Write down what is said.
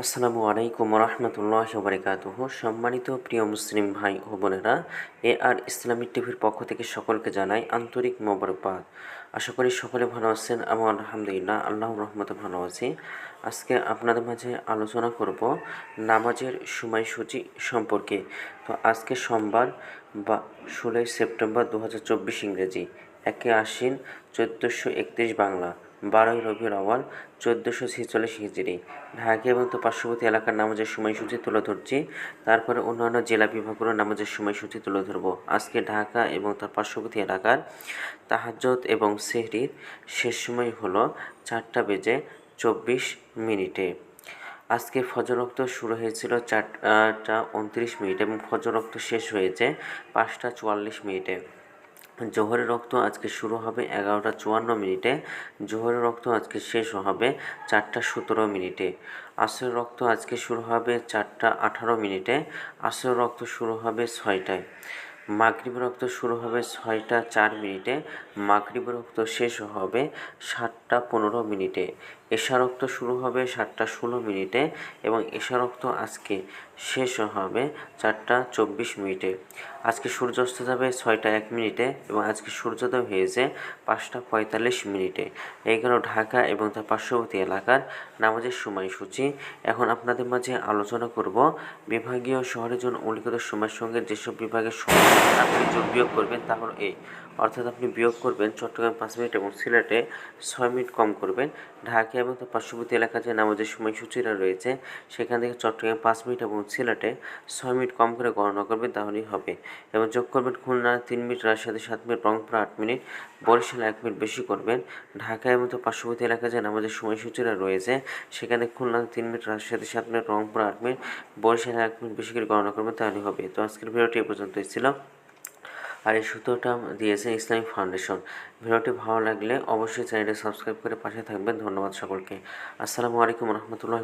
আসসালামু আলাইকুম রহমতুল্লাহ বারিকাতুহ সম্মানিত প্রিয় মুসলিম ভাই ও বোনেরা, এ আর ইসলামিক টিভির পক্ষ থেকে সকলকে জানাই আন্তরিক মোবারকবাদ। আশা করি সকলে ভালো আছেন আমি আলহামদুলিল্লাহ আল্লাহ রহমতে ভালো আছি। আজকে আপনাদের মাঝে আলোচনা করব নামাজের সময়সূচি সম্পর্কে। তো আজকে সোমবার বা ষোলোই সেপ্টেম্বর দু হাজার চব্বিশ ইংরেজি, একে আশ্বিন চোদ্দোশো একত্রিশ বাংলা। বারোই রবিউল আওয়াল চোদ্দোশো ছেচল্লিশ হিজড়ি। ঢাকা এবং তো পার্শ্ববর্তী এলাকার নামাজের সময়সূচি তুলে ধরছি। তারপরে অন্যান্য জেলা বিভাগগুলোর নামাজের সময়সূচি তুলে ধরবো। আজকে ঢাকা এবং তার পার্শ্ববর্তী এলাকার তাহাজ্জত এবং সেহরির শেষ সময় হলো চারটা বেজে চব্বিশ মিনিটে। আজকে ফজর রক্ত শুরু হয়েছিল চারটা উনত্রিশ মিনিট এবং ফজর রক্ত শেষ হয়েছে পাঁচটা চুয়াল্লিশ মিনিটে। জোহরের রক্ত আজকে শুরু হবে এগারোটা চুয়ান্ন মিনিটে। জোহরের রক্ত আজকে শেষ হবে চারটা সতেরো মিনিটে। আসরের রক্ত আজকে শুরু হবে চারটা আঠারো মিনিটে। আসরের রক্ত শুরু হবে ছয়টায়। মাগরিব রক্ত শুরু হবে ছয়টা চার মিনিটে, মাগরিব রক্ত শেষ হবে সাতটা পনেরো মিনিটে। এশা রক্ত শুরু হবে সাতটা ষোলো মিনিটে এবং এশা রক্ত আজকে শেষ হবে চারটা চব্বিশ মিনিটে। আজকে সূর্যাস্ত যাবে ছয়টা এক মিনিটে এবং আজকে সূর্যোদয় হয়েছে পাঁচটা পঁয়তাল্লিশ মিনিটে। এই গেল ঢাকা এবং তার পার্শ্ববর্তী এলাকার নামাজের সময়সূচি। এখন আপনাদের মাঝে আলোচনা করব বিভাগীয় শহরের জন্য উল্লিখিত সময়ের সঙ্গে যেসব বিভাগের সময় আপনি যোগ বিয়োগ করবেন তা হলো এই অর্থাৎ আপনি বিয়োগ করবেন চট্টগ্রাম পাঁচ মিনিট এবং সিলেটে ছয় মিনিট কম করবেন। ঢাকা এবং তার পার্শ্ববর্তী এলাকা যে নামাজের সময়সূচিটা রয়েছে, সেখান থেকে চট্টগ্রাম পাঁচ মিনিট এবং সিলেটে ছয় মিনিট কম করে গণনা করবেন, তাহলেই হবে। এবং যোগ করবেন খুলনা তিন মিনিট, রাজশাহী সাত মিনিট, রংপুর আট মিনিট, বরিশাল এক মিনিট বেশি করবেন। ঢাকা এবং তার পার্শ্ববর্তী এলাকা যে নামাজের সময়সূচিটা রয়েছে, সেখানে খুলনা তিন মিনিট, রাজশাহী সাত মিনিট, রংপুর আট মিনিট, বরিশাল এক মিনিট বেশি করে গণনা করবেন তাহলে হবে। তো আজকের ভিডিওটি এ পর্যন্তই ছিল। আর এই সূত্রটা দিয়েছে ইসলামিক ফাউন্ডেশন। ভিডিওটি ভালো লাগলে অবশ্যই চ্যানেলটি সাবস্ক্রাইব করে পাশে থাকবেন। ধন্যবাদ সকলকে। আসসালামু আলাইকুম রহমতুল্লাহ